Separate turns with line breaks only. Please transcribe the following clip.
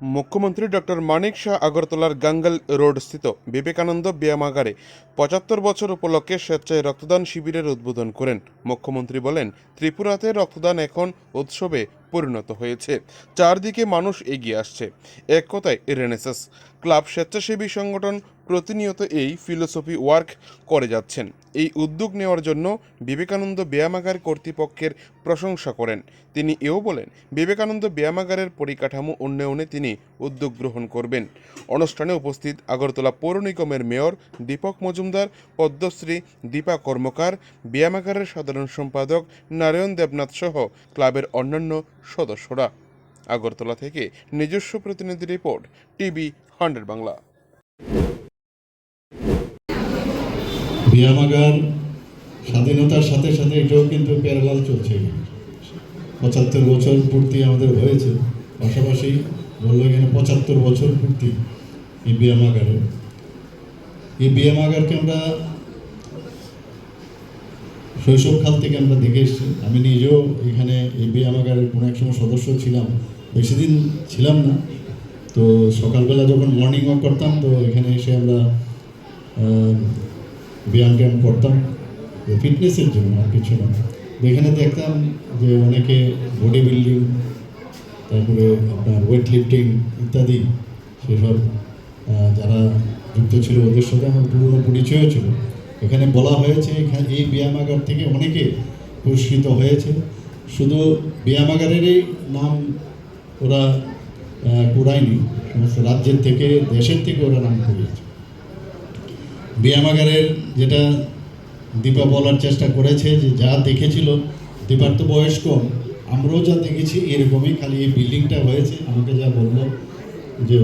মুখ্যমন্ত্রী ডক্টর মানিক শাহ আগরতলার গাঙ্গাল রোড স্থিত বিবেকানন্দ ব্যায়ামাগারে পঁচাত্তর বছর উপলক্ষে স্বেচ্ছায় রক্তদান শিবিরের উদ্বোধন করেন। মুখ্যমন্ত্রী বলেন, ত্রিপুরাতে রক্তদান এখন উৎসবে পরিণত হয়েছে। চারদিকে মানুষ এগিয়ে আসছে। এক কথায়, রেনেসাস। ক্লাব স্বেচ্ছাসেবী সংগঠন প্রতিনিয়ত এই ফিলোসফি ওয়ার্ক করে যাচ্ছেন। এই উদ্যোগ নেওয়ার জন্য বিবেকানন্দ ব্যায়ামাগার কর্তৃপক্ষের প্রশংসা করেন। তিনি এও বলেন, বিবেকানন্দ ব্যায়ামাগারের পরিকাঠামো উন্নয়নে তিনি উদ্যোগ গ্রহণ করবেন। অনুষ্ঠানে উপস্থিত আগরতলা পৌর নিগমের মেয়র দীপক মজুমদার, পদ্মশ্রী দীপা কর্মকার, ব্যায়ামাগারের সাধারণ সম্পাদক নারায়ণ দেবনাথ সহ ক্লাবের অন্যান্য সদস্যরা। আগরতলা থেকে নিজস্ব প্রতিনিধি রিপোর্ট, টিভি হান্ড্রেড বাংলা।
ব্যায়ামাগার স্বাধীনতার সাথে সাথে এটাও কিন্তু প্যারালাল চলছে। পঁচাত্তর বছর পূর্তি আমাদের হয়েছে। পাশাপাশি বলল এখানে পঁচাত্তর বছর পূর্তি এই ব্যায়ামাগারে এই ব্যায়ামাগারকে আমরা শৈশবকাল থেকে আমরা দেখে এসেছি। আমি নিজেও এখানে এই ব্যায়ামাগারের কোনো এক সময় সদস্য ছিলাম। বেশি দিন ছিলাম না। তো সকালবেলা যখন মর্নিং ওয়াক করতাম, তো এখানে এসে আমরা ব্যায়াম ট্যায়াম করতাম। ফিটনেসের জন্য আর কিছু না। এখানে দেখতাম যে অনেকে বডি বিল্ডিং তারপরে আপনার ওয়েট লিফটিং ইত্যাদি সেসব যারা যুক্ত ছিল ওদের সাথে আমার পুরনো পরিচয় ছিল। এখানে বলা হয়েছে এখানে এই ব্যায়ামাগার থেকে অনেকে পুরস্কৃত হয়েছে। শুধু ব্যায়ামাগারেরই নাম ওরা কুড়ায়নি, সমস্ত রাজ্যের থেকে, দেশের থেকে ওরা নাম কুড়িয়েছে ব্যায়ামাগারের যেটা দীপা বলার চেষ্টা করেছে যে যা দেখেছিল, দীপার তো বয়স কম, আমরাও যা দেখেছি এরকমই খালি এই বিল্ডিংটা হয়েছে, আমাকে যা বলল যে